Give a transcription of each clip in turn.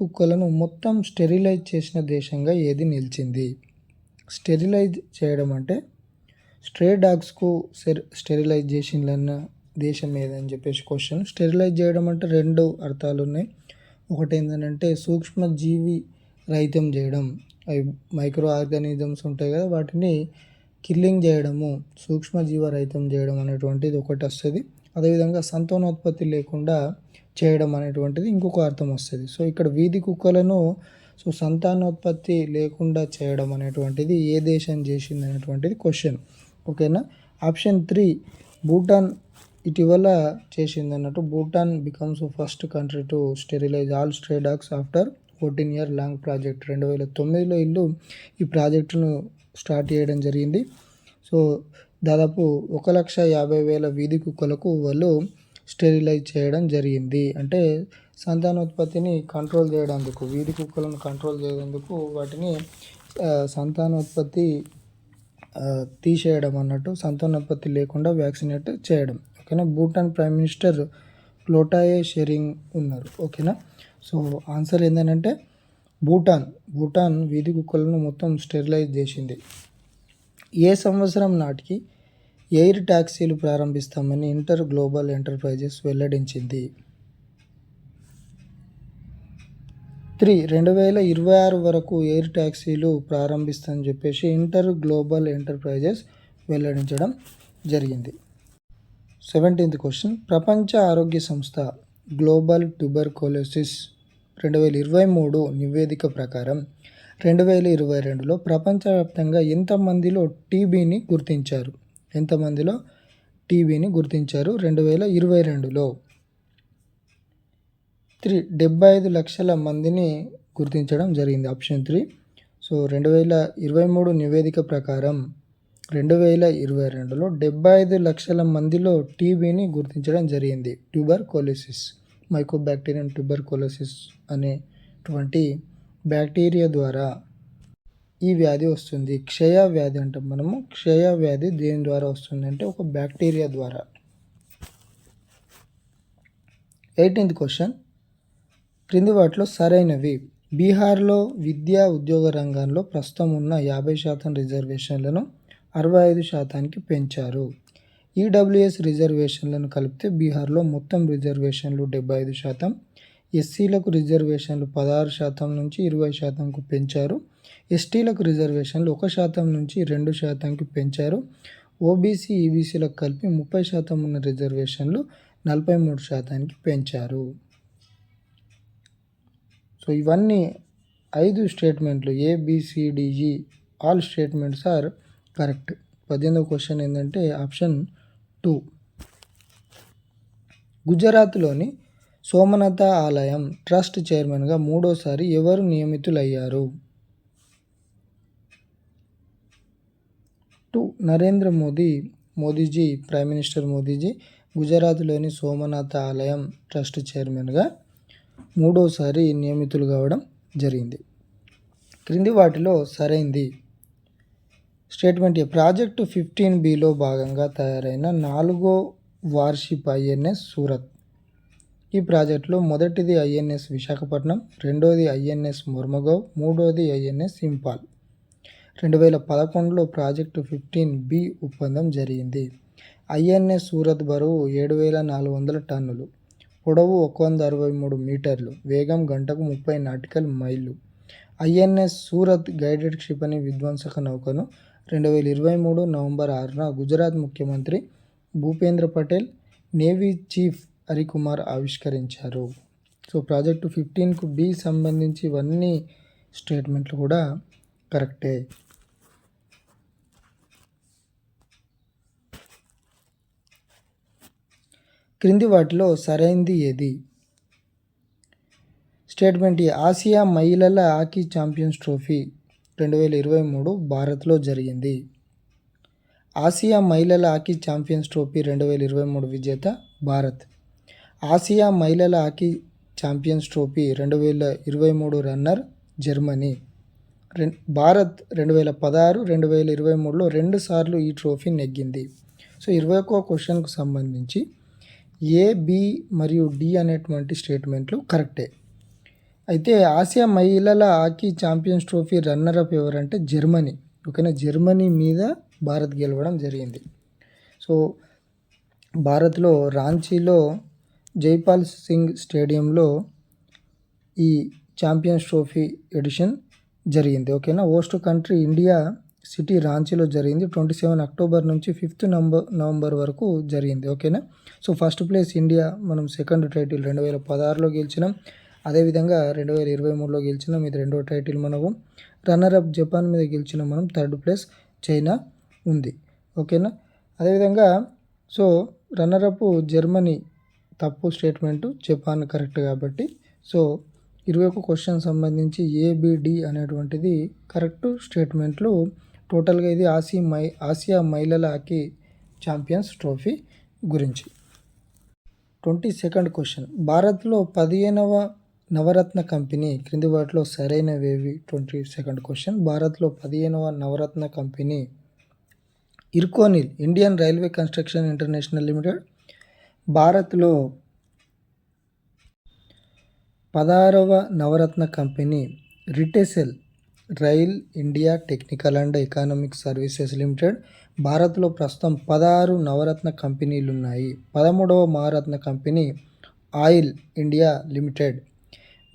కుక్కలను మొత్తం స్టెరిలైజ్ చేసిన దేశంగా ఏది నిలిచింది? స్టెరిలైజ్ చేయడం అంటే స్ట్రే డాగ్స్కు సెర్ స్టెరిలైజ్ చేసిందన్న దేశం ఏదని చెప్పేసి క్వశ్చన్ స్టెరిలైజ్ చేయడం అంటే రెండు అర్థాలు ఉన్నాయి. ఒకటి ఏంటంటే సూక్ష్మజీవి రహితం చేయడం. అవి మైక్రో ఆర్గానిజమ్స్ ఉంటాయి కదా వాటిని కిల్లింగ్ చేయడము సూక్ష్మజీవ రహితం చేయడం అనేటువంటిది ఒకటి వస్తుంది. అదేవిధంగా సంతానోత్పత్తి లేకుండా చేయడం అనేటువంటిది ఇంకొక అర్థం వస్తుంది. సో ఇక్కడ వీధి కుక్కలను సో సంతానోత్పత్తి లేకుండా చేయడం అనేటువంటిది ఏ దేశం చేసింది అనేటువంటిది క్వశ్చన్ ఓకేనా? ఆప్షన్ త్రీ భూటాన్ ఇటీవల చేసింది అన్నట్టు Bhutan becomes first country to sterilize all stray dogs after fourteen year long project రెండు వేల తొమ్మిదిలో ఇల్లు ఈ ప్రాజెక్టును స్టార్ట్ చేయడం జరిగింది. సో దాదాపు ఒక లక్ష యాభై వేల వీధి కుక్కలకు వాళ్ళు స్టెరిలైజ్ చేయడం జరిగింది. అంటే సంతానోత్పత్తిని కంట్రోల్ చేయడానికి వీధి కుక్కలను కంట్రోల్ చేయడానికి వాటిని సంతానోత్పత్తి తీసేయడం అన్నట్టు సంతానోత్పత్తి లేకుండా వ్యాక్సినేట్ చేయడం. ఓకేనా? భూటాన్ ప్రైమ్ మినిస్టర్ లోటాయే షెరింగ్ ఉన్నారు. ఓకేనా? సో ఆన్సర్ ఏంటంటే భూటాన్. భూటాన్ వీధి కుక్కలను మొత్తం స్టెరిలైజ్ చేసింది. ఏ సంవత్సరం నాటికి ఎయిర్ ట్యాక్సీలు ప్రారంభిస్తామని ఇంటర్ గ్లోబల్ ఎంటర్ప్రైజెస్ వెల్లడించింది. త్రీ రెండు వేల ఇరవై ఆరు వరకు ఎయిర్ ట్యాక్సీలు ప్రారంభిస్తామని చెప్పేసి ఇంటర్ గ్లోబల్ ఎంటర్ప్రైజెస్ వెల్లడించడం జరిగింది. సెవెంటీన్త్ క్వశ్చన్ ప్రపంచ ఆరోగ్య సంస్థ గ్లోబల్ ట్యూబర్కోలోసిస్ రెండు వేల ఇరవై మూడు నివేదిక ప్రకారం రెండు వేల ఇరవై రెండులో ప్రపంచవ్యాప్తంగా ఎంతమందిలో టీబీని గుర్తించారు. ఎంతమందిలో టీబీని గుర్తించారు? రెండు వేల ఇరవై రెండులో. త్రీ డెబ్బై ఐదు లక్షల మందిని గుర్తించడం జరిగింది. Option three. సో రెండు వేల ఇరవై మూడు నివేదిక ప్రకారం రెండు వేల ఇరవై రెండులో డెబ్బై ఐదు లక్షల మందిలో టీబీని గుర్తించడం జరిగింది. Tuberculosis mycobacterium tuberculosis అనేటువంటి బ్యాక్టీరియా ద్వారా ఈ వ్యాధి వస్తుంది. క్షయ వ్యాధి అంటాం మనము. క్షయ వ్యాధి దేని ద్వారా వస్తుంది అంటే ఒక బ్యాక్టీరియా ద్వారా. Eighteenth question. క్రింది వాటిలో సరైనవి. బీహార్లో విద్యా ఉద్యోగ రంగంలో ప్రస్తుతం ఉన్న యాభై శాతం రిజర్వేషన్లను అరవై ఐదు శాతానికి పెంచారు. ఈడబ్ల్యూఎస్ రిజర్వేషన్లను కలిపితే బీహార్లో మొత్తం రిజర్వేషన్లు డెబ్బై ఐదు శాతం ఎస్సీలకు రిజర్వేషన్లు పదహారు శాతం నుంచి ఇరవై శాతంకు పెంచారు. ఎస్టీలకు రిజర్వేషన్లు ఒక శాతం నుంచి రెండు శాతంకి పెంచారు. ఓబీసీ ఈబీసీలకు కలిపి ముప్పై శాతం ఉన్న రిజర్వేషన్లు నలభై మూడు శాతానికి పెంచారు. సో ఇవన్నీ ఐదు స్టేట్మెంట్లు. A B C D E all statements are correct. పద్దెనిమిదవ క్వశ్చన్ ఏంటంటే ఆప్షన్ టూ. గుజరాత్లోని సోమనాథ ఆలయం ట్రస్ట్ చైర్మన్గా మూడోసారి ఎవరు నియమితులయ్యారు? Two Narendra Modi Modiji prime minister Modiji గుజరాత్లోని సోమనాథ ఆలయం ట్రస్ట్ చైర్మన్గా మూడోసారి నియమితులు కావడం జరిగింది. క్రింది వాటిలో సరైంది. స్టేట్మెంట్ ఏ ప్రాజెక్టు ఫిఫ్టీన్ బిలో భాగంగా తయారైన నాలుగో వార్షిప్ ఐఎన్ఎస్ సూరత్. ఈ ప్రాజెక్టులో మొదటిది ఐఎన్ఎస్ విశాఖపట్నం రెండోది ఐఎన్ఎస్ ముర్మగవ్ మూడోది ఐఎన్ఎస్ ఇంపాల్. రెండు వేల పదకొండులో ప్రాజెక్టు ఫిఫ్టీన్ బి ఒప్పందం జరిగింది. ఐఎన్ఎస్ సూరత్ బరువు ఏడు వేల నాలుగు వందల టన్నులు పొడవు ఒక వంద అరవై మూడు మీటర్లు వేగం గంటకు ముప్పై నాటికల్ మైళ్ళు. ఐఎన్ఎస్ సూరత్ గైడెడ్ క్షిపణి విధ్వంసక నౌకను రెండు వేల ఇరవై మూడు నవంబర్ ఆరున గుజరాత్ ముఖ్యమంత్రి భూపేంద్ర పటేల్ నేవీ చీఫ్ హరికుమార్ ఆవిష్కరించారు. సో ప్రాజెక్టు ఫిఫ్టీన్కు బి సంబంధించి ఇవన్నీ స్టేట్మెంట్లు కూడా కరెక్టే. క్రింది వాటిలో సరైంది ఏది? స్టేట్మెంట్ ఆసియా మహిళల హాకీ ఛాంపియన్స్ ట్రోఫీ రెండు వేల ఇరవై మూడు భారత్లో జరిగింది. ఆసియా మహిళల హాకీ ఛాంపియన్స్ ట్రోఫీ రెండు వేల ఇరవై మూడు విజేత భారత్. ఆసియా మహిళల హాకీ ఛాంపియన్స్ ట్రోఫీ రెండు వేల ఇరవై మూడు రన్నర్ జర్మనీ. భారత్ రెండు వేల పదహారు రెండు వేల ఇరవై మూడులో రెండు సార్లు ఈ ట్రోఫీ నెగ్గింది. సో ఇరవై ఒక్క క్వశ్చన్కు సంబంధించి ఏ బి మరియు డి అనేటువంటి స్టేట్మెంట్లు కరెక్టే అయితే ఆసియా మహిళల hockey champions trophy runner up ఎవరంటే జర్మనీ. ఓకేనా? జర్మనీ మీద భారత్ గెలవడం జరిగింది. సో భారత్లో రాంచీలో జైపాల్ సింగ్ స్టేడియంలో ఈ ఛాంపియన్స్ ట్రోఫీ ఎడిషన్ జరిగింది. ఓకేనా? హోస్ట్ కంట్రీ ఇండియా సిటీ రాంచీలో జరిగింది. ట్వంటీ సెవెన్ అక్టోబర్ నుంచి ఫిఫ్త్ నవంబర్ నవంబర్ వరకు జరిగింది. ఓకేనా? So first place India. మనం సెకండ్ టైటిల్ రెండు వేల పదహారులో గెలిచినాం. అదేవిధంగా రెండు వేల ఇరవై మూడులో గెలిచినాం. ఇది రెండో టైటిల్ మనము. రన్నర్ అప్ జపాన్ మీద గెలిచిన మనం. థర్డ్ ప్లేస్ చైనా ఉంది. ఓకేనా? అదేవిధంగా సో రన్నర్ అప్ జర్మనీ తప్పు స్టేట్మెంటు. జపాన్ కరెక్ట్ కాబట్టి. సో ఇరవై ఒక క్వశ్చన్ సంబంధించి ఏబిడి అనేటువంటిది కరెక్ట్ స్టేట్మెంట్లు టోటల్గా ఇది ఆసియా మై ఆసియా మహిళల హాకీ ఛాంపియన్స్ ట్రోఫీ గురించి. Twenty second question. భారత్లో పదిహేనవ నవరత్న కంపెనీ క్రింది వాటిలో సరైనవేవి ట్వంటీ సెకండ్ క్వశ్చన్. భారత్లో పదిహేనవ Navratna company ఇర్కోనిల్ Indian railway construction international limited. భారత్లో పదహారవ Navratna company రిటెసెల్ rail India technical and economic services limited భారత్లో ప్రస్తుతం పదహారు నవరత్న కంపెనీలు ఉన్నాయి పదమూడవ Maharatna company oil India limited.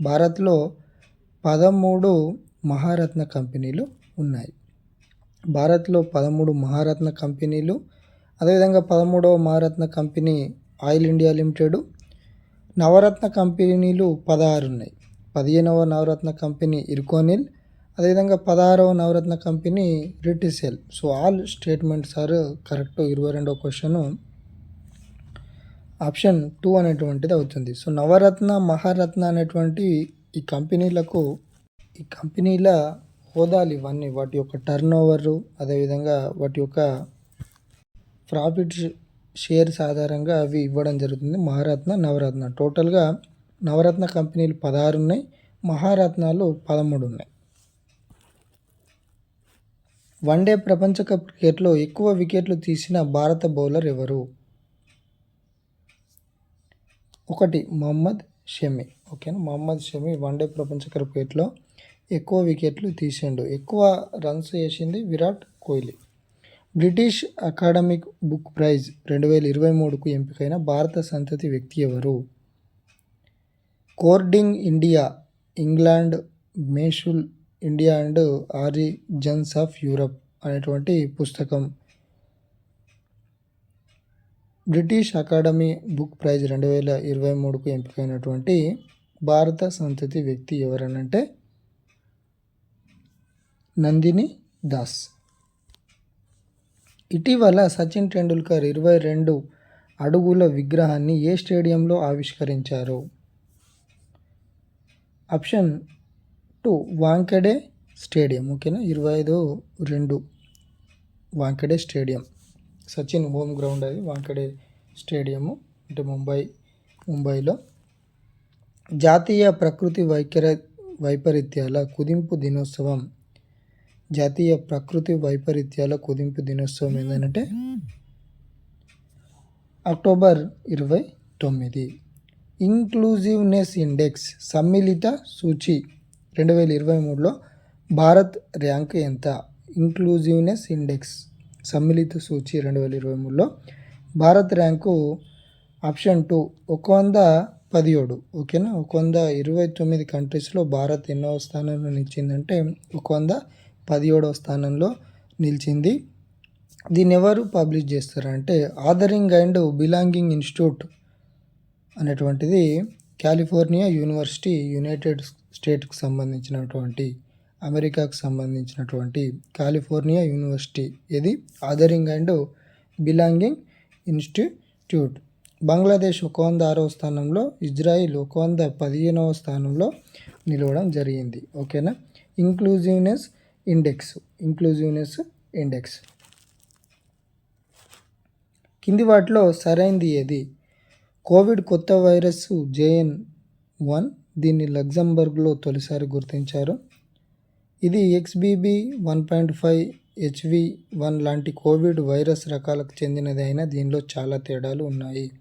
భారత్లో పదమూడు మహారత్న కంపెనీలు ఉన్నాయి. భారత్లో పదమూడు మహారత్న కంపెనీలు అదేవిధంగా పదమూడవ Maharatna company oil India limited. Navratna కంపెనీలు పదహారు ఉన్నాయి పదిహేనవ నవరత్న కంపెనీ ఇర్కోనిల్ అదేవిధంగా పదహారవ Navratna company రిటిసెల్ so all statements are correct ఇరవై రెండవ క్వశ్చన్. ఆప్షన్ టూ అనేటువంటిది అవుతుంది. సో నవరత్న మహారత్న అనేటువంటి ఈ కంపెనీలకు ఈ కంపెనీల హోదాలు ఇవన్నీ వాటి యొక్క టర్న్ ఓవరు అదేవిధంగా వాటి యొక్క ప్రాఫిట్ షేర్స్ ఆధారంగా అవి ఇవ్వడం జరుగుతుంది. మహారత్న నవరత్న. టోటల్గా నవరత్న కంపెనీలు పదహారు ఉన్నాయి. మహారత్నాలు పదమూడు ఉన్నాయి. వన్డే ప్రపంచ కప్ క్రికెట్లో ఎక్కువ వికెట్లు తీసిన భారత బౌలర్ ఎవరు? ఒకటి మొహమ్మద్ షమి. ఓకేనా? మొహమ్మద్ షమి వన్డే ప్రపంచ కప్ క్రికెట్లో ఎక్కువ వికెట్లు తీసిండు. ఎక్కువ రన్స్ వేసింది Virat Kohli. British academic book prize రెండు వేల ఇరవై మూడుకు ఎంపికైన భారత సంతతి వ్యక్తి ఎవరు? కోర్డింగ్ India England మేషుల్ India and origins of Europe అనేటువంటి పుస్తకం. బ్రిటిష్ అకాడమీ బుక్ ప్రైజ్ రెండు వేల ఇరవై మూడుకు ఎంపికైనటువంటి భారత సంతతి వ్యక్తి ఎవరనంటే నందిని దాస్. ఇటీవల సచిన్ టెండూల్కర్ ఇరవై రెండు అడుగుల విగ్రహాన్ని ఏ స్టేడియంలో ఆవిష్కరించారు? ఆప్షన్ టూ వాంకడే స్టేడియం ఓకేనా? ఇరవై ఐదు రెండు Wankhede stadium. Sachin home ground అది వాంకడే స్టేడియము అంటే ముంబై ముంబైలో. జాతీయ ప్రకృతి వైఖరి వైపరీత్యాల కుదింపు దినోత్సవం. జాతీయ ప్రకృతి వైపరీత్యాల కుదింపు దినోత్సవం ఏంటంటే అక్టోబర్ ఇరవై తొమ్మిది. ఇంక్లూజివ్నెస్ ఇండెక్స్ సమ్మిళిత సూచి. రెండు వేల ఇరవై మూడులో భారత్ ర్యాంక్ ఎంత? ఇంక్లూజివ్నెస్ ఇండెక్స్ సమ్మిళిత సూచి రెండు వేల ఇరవై మూడులో భారత్ ర్యాంకు ఆప్షన్ టూ ఒక వంద పదిహేడు ఓకేనా? ఒక వంద ఇరవై తొమ్మిది కంట్రీస్లో భారత్ ఎన్నో స్థానంలో నిలిచిందంటే ఒక వంద పదిహేడవ స్థానంలో నిలిచింది. దీన్ని ఎవరు పబ్లిష్ చేస్తారంటే ఆదరింగ్ అండ్ బిలాంగింగ్ ఇన్స్టిట్యూట్ అనేటువంటిది కాలిఫోర్నియా యూనివర్సిటీ యునైటెడ్ స్టేట్కి సంబంధించినటువంటి అమెరికాకు సంబంధించినటువంటి కాలిఫోర్నియా యూనివర్సిటీ. ఇది othering and belonging institute. Bangladesh ఒక వంద ఆరవ స్థానంలో ఇజ్రాయిల్ ఒక వంద పదిహేనవ స్థానంలో నిలవడం జరిగింది. ఓకేనా? Inclusiveness index. Inclusiveness index. కింది వాటిలో సరైంది ఏది? కోవిడ్ కొత్త వైరస్ జేఎన్ వన్ దీన్ని లగ్జంబర్గ్లో తొలిసారి గుర్తించారు. ఇది XBB one point five HV one లాంటి కోవిడ్ వైరస్ రకాలకు చెందినది అయినా దీనిలో చాలా తేడాలు ఉన్నాయి.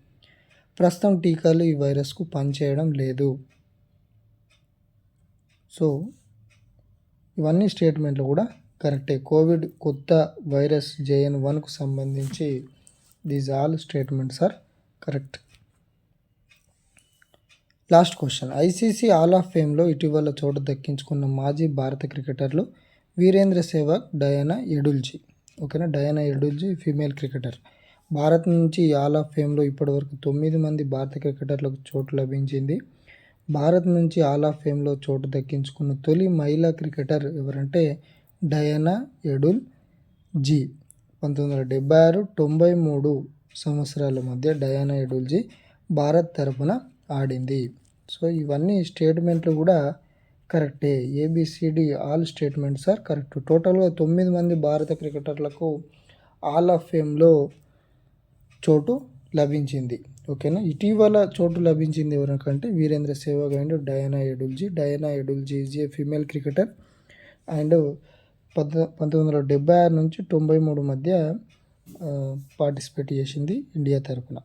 ప్రస్తుతం టీకాలు ఈ వైరస్కు పనిచేయడం లేదు. సో ఇవన్నీ స్టేట్మెంట్లు కూడా కరెక్టే. కోవిడ్ కొత్త వైరస్ జేఎన్ వన్కు సంబంధించి these all statements are correct. Last question. ICC hall of ఫేమ్లో ఇటీవల చోటు దక్కించుకున్న మాజీ భారత క్రికెటర్లు వీరేంద్ర సెహ్వాగ్ డయానా ఎడుల్జీ. ఓకేనా? డయానా ఎడుల్జీ ఫీమేల్ క్రికెటర్ భారత్ నుంచి ఆల్ ఆఫ్ ఫేమ్లో ఇప్పటివరకు తొమ్మిది మంది భారత క్రికెటర్లకు చోటు లభించింది. భారత్ నుంచి ఆల్ ఆఫ్ ఫేమ్లో చోటు దక్కించుకున్న తొలి మహిళా క్రికెటర్ ఎవరంటే డయానా ఎడుల్ జీ పంతొమ్మిది వందల డెబ్బై ఆరు తొంభై మూడు సంవత్సరాల మధ్య డయానా ఎడుల్జీ భారత్ తరపున ఆడింది. సో ఇవన్నీ స్టేట్మెంట్లు కూడా కరెక్టే. A B C D all statements are correct టోటల్గా తొమ్మిది మంది భారత క్రికెటర్లకు ఆల్ ఆఫ్ ఫేమ్లో చోటు లభించింది. ఓకేనా? ఇటీవల చోటు లభించింది ఎవరికంటే Virender Sehwag and Diana Edulji. Diana Edulji is a female cricketer and పంత పంతొమ్మిది వందల డెబ్బై ఆరు నుంచి తొంభై మూడు మధ్య పార్టిసిపేట్ చేసింది ఇండియా తరపున.